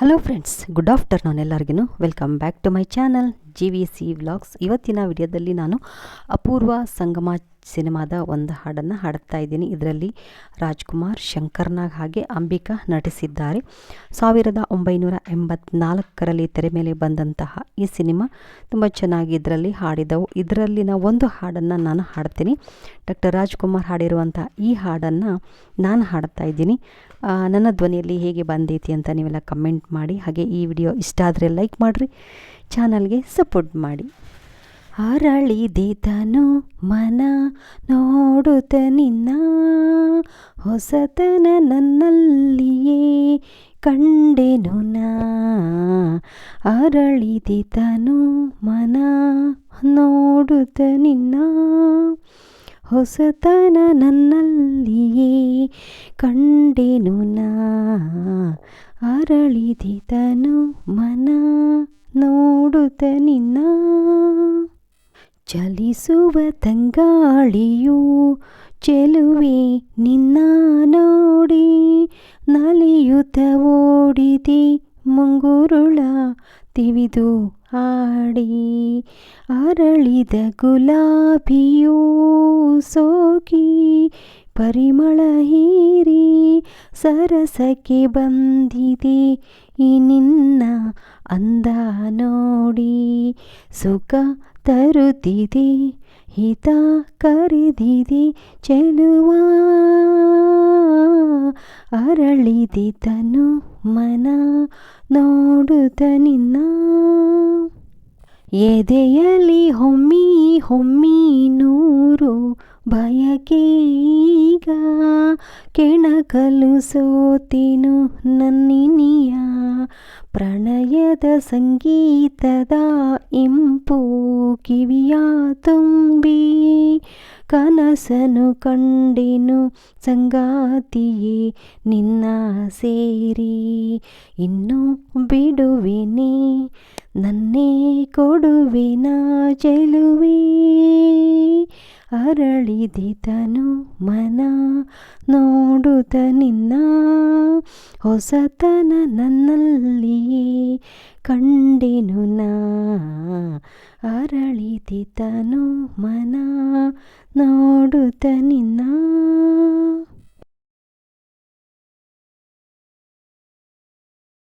Hello friends good afternoon ಎಲ್ಲರಿಗೂ welcome back to my channel G V C vlogs ಇವತ್ತಿನ ವಿಡಿಯೋದಲ್ಲಿ ನಾನು ಅಪೂರ್ವ ಸಂಗಮ ಸಿನಿಮಾದ ಒಂದು ಹಾಡನ್ನು ಹಾಡುತ್ತಾ ಇದ್ದೀನಿ. ಇದರಲ್ಲಿ ರಾಜ್ಕುಮಾರ್ ಶಂಕರ್ನಾಗ್ ಹಾಗೆ ಅಂಬಿಕಾ ನಟಿಸಿದ್ದಾರೆ. ಸಾವಿರದ ಒಂಬೈನೂರ ಎಂಬತ್ನಾಲ್ಕರಲ್ಲಿ ತೆರೆ ಮೇಲೆ ಬಂದಂತಹ ಈ ಸಿನಿಮಾ ತುಂಬ ಚೆನ್ನಾಗಿ ಇದರಲ್ಲಿ ಹಾಡಿದವು. ಇದರಲ್ಲಿನ ಒಂದು ಹಾಡನ್ನು ನಾನು ಹಾಡ್ತೀನಿ. ಡಾಕ್ಟರ್ ರಾಜ್ಕುಮಾರ್ ಹಾಡಿರುವಂಥ ಈ ಹಾಡನ್ನು ನಾನು ಹಾಡ್ತಾ ಇದ್ದೀನಿ. ನನ್ನ ಧ್ವನಿಯಲ್ಲಿ ಹೇಗೆ ಬಂದೈತಿ ಅಂತ ನೀವೆಲ್ಲ ಕಮೆಂಟ್ ಮಾಡಿ. ಹಾಗೆ ಈ ವಿಡಿಯೋ ಇಷ್ಟ ಆದರೆ ಲೈಕ್ ಮಾಡಿರಿ. ಚಾನಲ್ಗೆ ಸಪೋರ್ಟ್ ಮಾಡಿ. ಅರಳಿದಿತನು ಮನ ನೋಡುತ್ತ ನಿನ್ನ ಹೊಸತನ ನನ್ನಲ್ಲಿಯೇ ಕಂಡೆನು ನಾ. ಮನ ನೋಡುತ್ತ ನಿನ್ನ ಹೊಸತನ ನನ್ನಲ್ಲಿಯೇ ಕಂಡೆನು ನಾ. ಅರಳಿದಿತನು ಮನ ನೋಡುತ್ತ ನಿನ್ನ ಚಲಿಸುವ ತಂಗಾಳಿಯು ಚೆಲುವೆ ನಿನ್ನ ನೋಡಿ ನಲಿಯುತ್ತ ಓಡಿದೆ ಮುಂಗುರುಳ ತಿವಿದು ಆಡಿ ಅರಳಿದ ಗುಲಾಬಿಯೂ ಸೋಕಿ ಪರಿಮಳ ಹೀರಿ ಸರಸಕ್ಕೆ ಬಂದಿದೆ. ಈ ನಿನ್ನ ಅಂದ ನೋಡಿ ಸುಖ ತರುತ್ತಿದೆ. ಹಿತ ಕರೆದಿದೆ ಚೆಲುವ. ಅರಳಿದಿತನು ಮನ ನೋಡುತ್ತ ನಿನ್ನ ಎದೆಯಲ್ಲಿ ಹೊಮ್ಮಿ ಹೊಮ್ಮಿ ನೂರು ಬಯಕೀಗ ಕೆಣಕಲು ಸೋತಿನು ನನ್ನಿನಿಯ ಪ್ರಣಯದ ಸಂಗೀತದ ಇಂಪು ಕಿವಿಯ ತುಂಬಿ ಕನಸನು ಕಂಡಿನು ಸಂಗಾತಿಯೇ ನಿನ್ನ ಸೇರಿ ಇನ್ನು ಬಿಡುವೆನೆ ನನ್ನೇ ಕೊಡುವಿನ ಚೆಲುವೆ? ಅರಳಿದಿತನು ಮನ ನೋಡುತ್ತ ನಿನ್ನ ಹೊಸತನ ನನ್ನಲ್ಲಿ ಕಂಡೆನು ನಾ? ಅರಳಿದಿತನು ಮನ ನೋಡುತ್ತ ನಿನ್ನ